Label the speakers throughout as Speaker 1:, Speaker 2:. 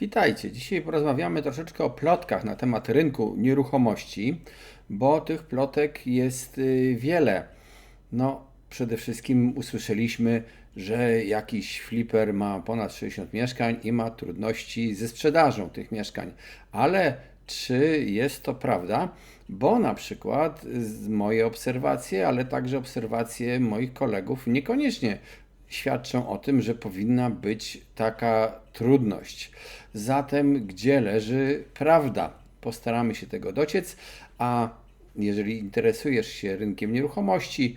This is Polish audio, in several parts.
Speaker 1: Witajcie. Dzisiaj porozmawiamy troszeczkę o plotkach na temat rynku nieruchomości, bo tych plotek jest y, wiele. No, przede wszystkim usłyszeliśmy, że jakiś fliper ma ponad 60 mieszkań i ma trudności ze sprzedażą tych mieszkań. Ale czy jest to prawda? Bo na przykład moje obserwacje, ale także obserwacje moich kolegów niekoniecznie świadczą o tym, że powinna być taka trudność. Zatem, gdzie leży prawda? Postaramy się tego dociec, a jeżeli interesujesz się rynkiem nieruchomości,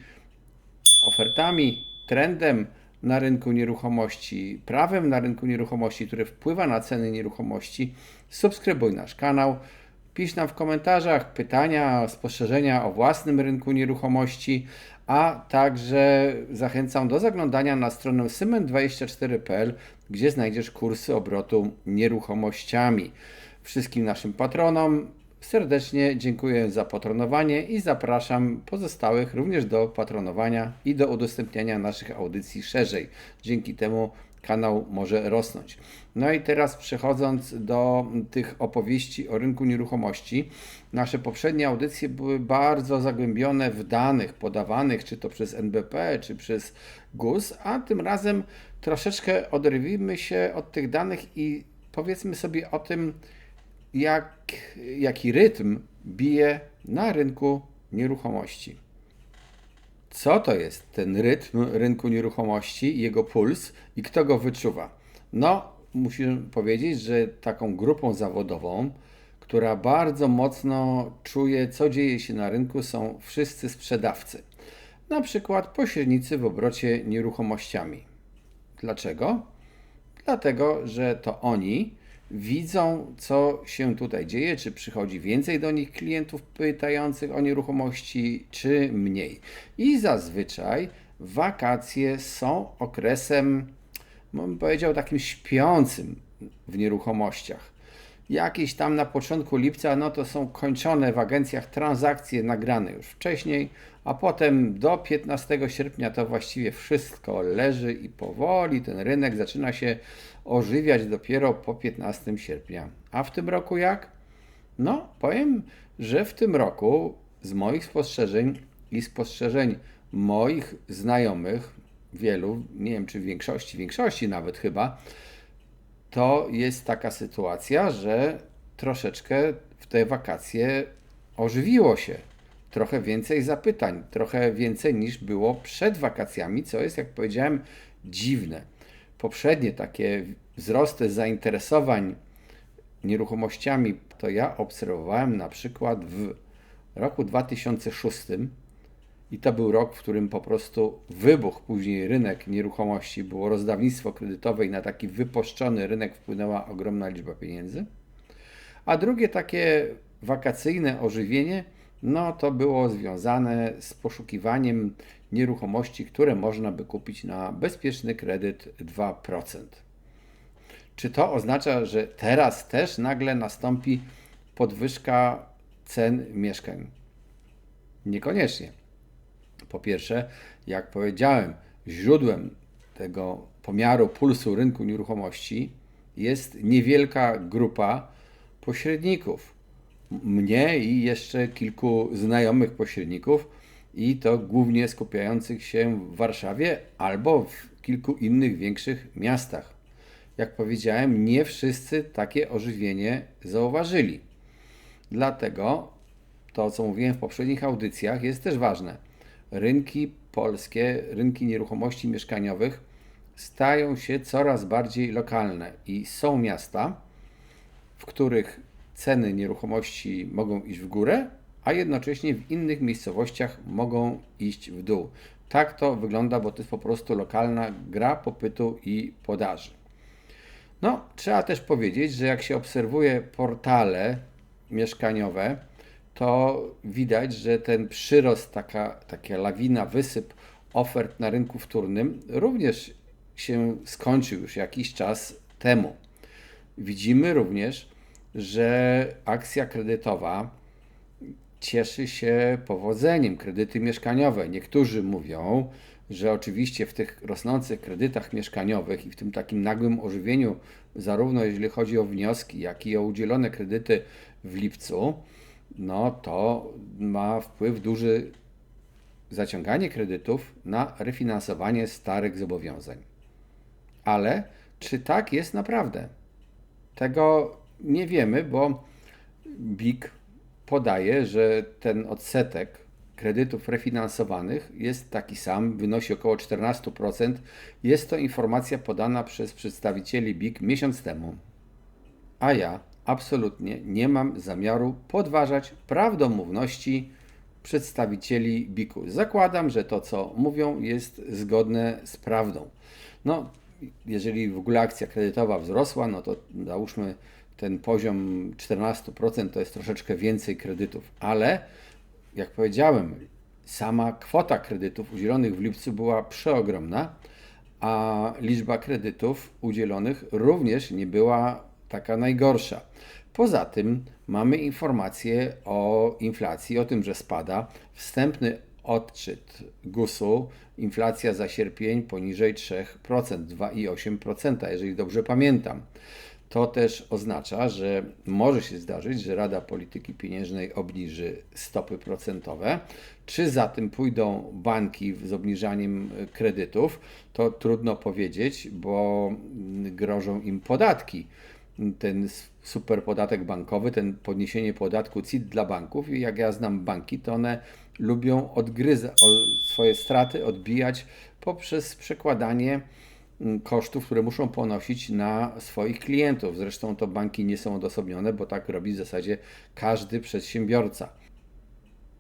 Speaker 1: ofertami, trendem na rynku nieruchomości, prawem na rynku nieruchomości, które wpływa na ceny nieruchomości, subskrybuj nasz kanał. Pisz nam w komentarzach pytania, spostrzeżenia o własnym rynku nieruchomości, a także zachęcam do zaglądania na stronę syment24.pl, gdzie znajdziesz kursy obrotu nieruchomościami. Wszystkim naszym patronom serdecznie dziękuję za patronowanie i zapraszam pozostałych również do patronowania i do udostępniania naszych audycji szerzej. Dzięki temu kanał może rosnąć. No i teraz przechodząc do tych opowieści o rynku nieruchomości, nasze poprzednie audycje były bardzo zagłębione w danych podawanych, czy to przez NBP, czy przez GUS, a tym razem troszeczkę oderwijmy się od tych danych i powiedzmy sobie o tym, jak, jaki rytm bije na rynku nieruchomości. Co to jest ten rytm rynku nieruchomości, jego puls i kto go wyczuwa? No, musimy powiedzieć, że taką grupą zawodową, która bardzo mocno czuje, co dzieje się na rynku, są wszyscy sprzedawcy. Na przykład pośrednicy w obrocie nieruchomościami. Dlaczego? Dlatego, że to oni widzą, co się tutaj dzieje, czy przychodzi więcej do nich klientów pytających o nieruchomości, czy mniej. I zazwyczaj wakacje są okresem, bym powiedział, takim śpiącym w nieruchomościach. Jakieś tam na początku lipca, no to są kończone w agencjach transakcje nagrane już wcześniej, a potem do 15 sierpnia to właściwie wszystko leży i powoli ten rynek zaczyna się ożywiać dopiero po 15 sierpnia. A w tym roku jak? No, powiem, że w tym roku z moich spostrzeżeń i spostrzeżeń moich znajomych, wielu, nie wiem czy w większości, większości nawet chyba, to jest taka sytuacja, że troszeczkę w te wakacje ożywiło się. Trochę więcej zapytań, trochę więcej niż było przed wakacjami, co jest, jak powiedziałem, dziwne. Poprzednie takie wzrosty zainteresowań nieruchomościami to ja obserwowałem na przykład w roku 2006 i to był rok, w którym po prostu wybuchł później rynek nieruchomości, było rozdawnictwo kredytowe i na taki wypuszczony rynek wpłynęła ogromna liczba pieniędzy. A drugie takie wakacyjne ożywienie, no to było związane z poszukiwaniem nieruchomości, które można by kupić na bezpieczny kredyt 2%. Czy to oznacza, że teraz też nagle nastąpi podwyżka cen mieszkań? Niekoniecznie. Po pierwsze, jak powiedziałem, źródłem tego pomiaru pulsu rynku nieruchomości jest niewielka grupa pośredników. Mnie i jeszcze kilku znajomych pośredników, i to głównie skupiających się w Warszawie albo w kilku innych większych miastach. Jak powiedziałem, nie wszyscy takie ożywienie zauważyli. Dlatego to, co mówiłem w poprzednich audycjach, jest też ważne rynki polskie, rynki nieruchomości mieszkaniowych stają się coraz bardziej lokalne i są miasta, w których ceny nieruchomości mogą iść w górę, a jednocześnie w innych miejscowościach mogą iść w dół. Tak to wygląda, bo to jest po prostu lokalna gra popytu i podaży. No, trzeba też powiedzieć, że jak się obserwuje portale mieszkaniowe, to widać, że ten przyrost, taka, taka lawina, wysyp ofert na rynku wtórnym również się skończył już jakiś czas temu. Widzimy również, że akcja kredytowa cieszy się powodzeniem. Kredyty mieszkaniowe. Niektórzy mówią, że oczywiście w tych rosnących kredytach mieszkaniowych i w tym takim nagłym ożywieniu, zarówno jeżeli chodzi o wnioski, jak i o udzielone kredyty w lipcu, no to ma wpływ duży zaciąganie kredytów na refinansowanie starych zobowiązań. Ale czy tak jest naprawdę? Tego nie wiemy, bo BIK podaje, że ten odsetek kredytów refinansowanych jest taki sam, wynosi około 14%. Jest to informacja podana przez przedstawicieli BIK miesiąc temu. A ja absolutnie nie mam zamiaru podważać prawdomówności przedstawicieli BIK-u. Zakładam, że to, co mówią, jest zgodne z prawdą. No, jeżeli w ogóle akcja kredytowa wzrosła, no to załóżmy ten poziom 14% to jest troszeczkę więcej kredytów, ale jak powiedziałem, sama kwota kredytów udzielonych w lipcu była przeogromna, a liczba kredytów udzielonych również nie była taka najgorsza. Poza tym mamy informacje o inflacji, o tym, że spada. Wstępny odczyt GUS-u, inflacja za sierpień poniżej 3%, 2,8%, jeżeli dobrze pamiętam. To też oznacza, że może się zdarzyć, że Rada Polityki Pieniężnej obniży stopy procentowe. Czy za tym pójdą banki z obniżaniem kredytów, to trudno powiedzieć, bo grożą im podatki. Ten super podatek bankowy, ten podniesienie podatku CIT dla banków. I jak ja znam banki, to one lubią odgryzać swoje straty, odbijać poprzez przekładanie mm, kosztów, które muszą ponosić na swoich klientów. Zresztą to banki nie są odosobnione, bo tak robi w zasadzie każdy przedsiębiorca.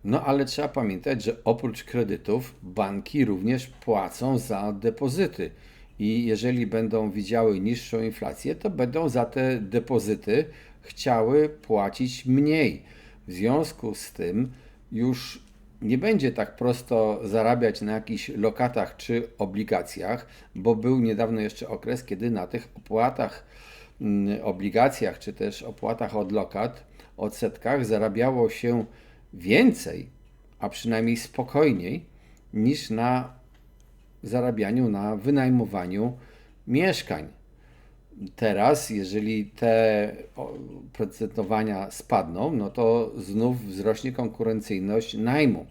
Speaker 1: No ale trzeba pamiętać, że oprócz kredytów banki również płacą za depozyty. I jeżeli będą widziały niższą inflację, to będą za te depozyty chciały płacić mniej. W związku z tym już nie będzie tak prosto zarabiać na jakichś lokatach czy obligacjach, bo był niedawno jeszcze okres, kiedy na tych opłatach, mm, obligacjach czy też opłatach od lokat, odsetkach zarabiało się więcej, a przynajmniej spokojniej, niż na zarabianiu na wynajmowaniu mieszkań. Teraz, jeżeli te procentowania spadną, no to znów wzrośnie konkurencyjność najmu.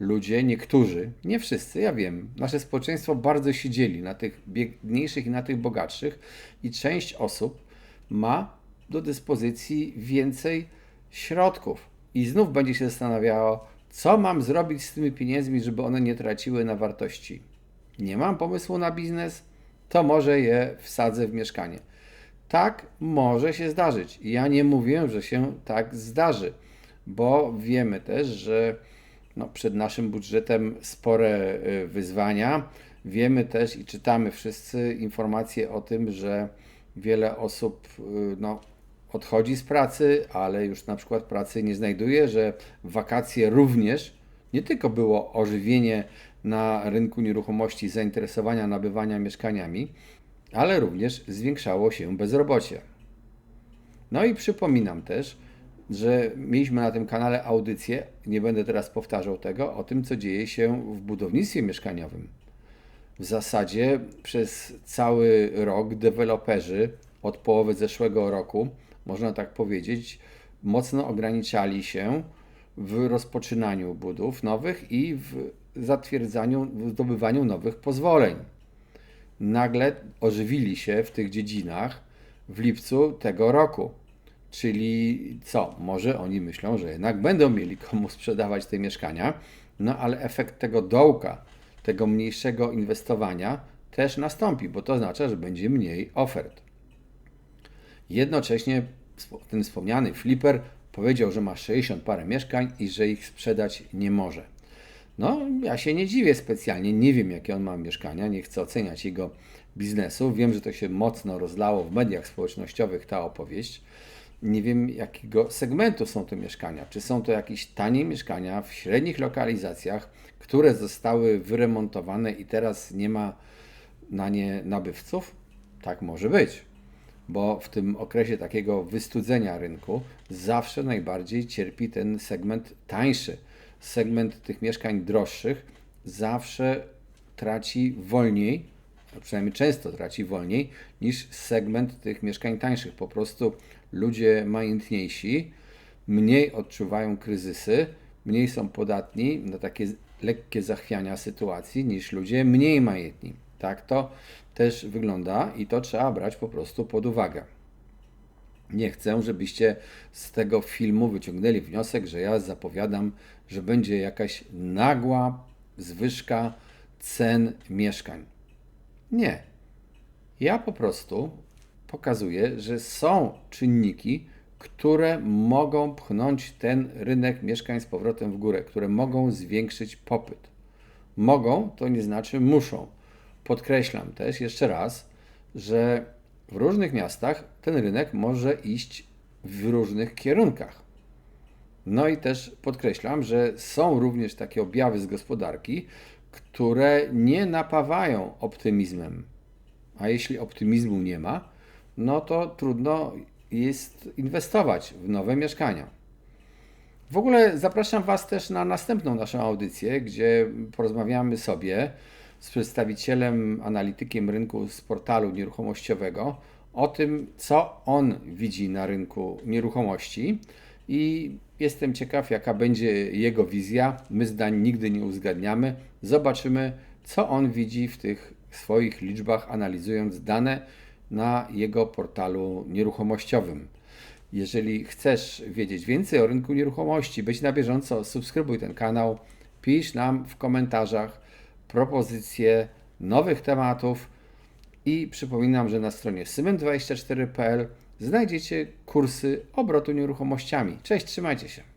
Speaker 1: Ludzie, niektórzy, nie wszyscy, ja wiem, nasze społeczeństwo bardzo się dzieli na tych biedniejszych i na tych bogatszych, i część osób ma do dyspozycji więcej środków. I znów będzie się zastanawiało, co mam zrobić z tymi pieniędzmi, żeby one nie traciły na wartości. Nie mam pomysłu na biznes, to może je wsadzę w mieszkanie. Tak może się zdarzyć. Ja nie mówię, że się tak zdarzy, bo wiemy też, że no, przed naszym budżetem spore y, wyzwania. Wiemy też i czytamy wszyscy informacje o tym, że wiele osób y, no, odchodzi z pracy, ale już na przykład pracy nie znajduje, że wakacje również nie tylko było ożywienie na rynku nieruchomości zainteresowania nabywania mieszkaniami, ale również zwiększało się bezrobocie. No i przypominam też, że mieliśmy na tym kanale audycję, nie będę teraz powtarzał tego, o tym, co dzieje się w budownictwie mieszkaniowym. W zasadzie przez cały rok deweloperzy od połowy zeszłego roku, można tak powiedzieć, mocno ograniczali się w rozpoczynaniu budów nowych i w zatwierdzaniu, zdobywaniu nowych pozwoleń. Nagle ożywili się w tych dziedzinach w lipcu tego roku. Czyli co? Może oni myślą, że jednak będą mieli komu sprzedawać te mieszkania, no ale efekt tego dołka, tego mniejszego inwestowania też nastąpi, bo to oznacza, że będzie mniej ofert. Jednocześnie ten wspomniany flipper powiedział, że ma 60 parę mieszkań i że ich sprzedać nie może. No, ja się nie dziwię specjalnie, nie wiem jakie on ma mieszkania, nie chcę oceniać jego biznesu. Wiem, że to się mocno rozlało w mediach społecznościowych ta opowieść. Nie wiem jakiego segmentu są te mieszkania. Czy są to jakieś tanie mieszkania w średnich lokalizacjach, które zostały wyremontowane i teraz nie ma na nie nabywców? Tak może być bo w tym okresie takiego wystudzenia rynku zawsze najbardziej cierpi ten segment tańszy. Segment tych mieszkań droższych zawsze traci wolniej, a przynajmniej często traci wolniej niż segment tych mieszkań tańszych. Po prostu ludzie majętniejsi mniej odczuwają kryzysy, mniej są podatni na takie lekkie zachwiania sytuacji niż ludzie mniej majętni. Tak to też wygląda i to trzeba brać po prostu pod uwagę. Nie chcę, żebyście z tego filmu wyciągnęli wniosek, że ja zapowiadam, że będzie jakaś nagła zwyżka cen mieszkań. Nie. Ja po prostu pokazuję, że są czynniki, które mogą pchnąć ten rynek mieszkań z powrotem w górę, które mogą zwiększyć popyt. Mogą, to nie znaczy muszą. Podkreślam też jeszcze raz, że w różnych miastach ten rynek może iść w różnych kierunkach. No i też podkreślam, że są również takie objawy z gospodarki, które nie napawają optymizmem. A jeśli optymizmu nie ma, no to trudno jest inwestować w nowe mieszkania. W ogóle zapraszam Was też na następną naszą audycję, gdzie porozmawiamy sobie z przedstawicielem, analitykiem rynku z portalu nieruchomościowego o tym, co on widzi na rynku nieruchomości i jestem ciekaw, jaka będzie jego wizja. My zdań nigdy nie uzgadniamy. Zobaczymy, co on widzi w tych swoich liczbach, analizując dane na jego portalu nieruchomościowym. Jeżeli chcesz wiedzieć więcej o rynku nieruchomości, być na bieżąco, subskrybuj ten kanał, pisz nam w komentarzach propozycje nowych tematów i przypominam, że na stronie symen24.pl znajdziecie kursy obrotu nieruchomościami. Cześć, trzymajcie się.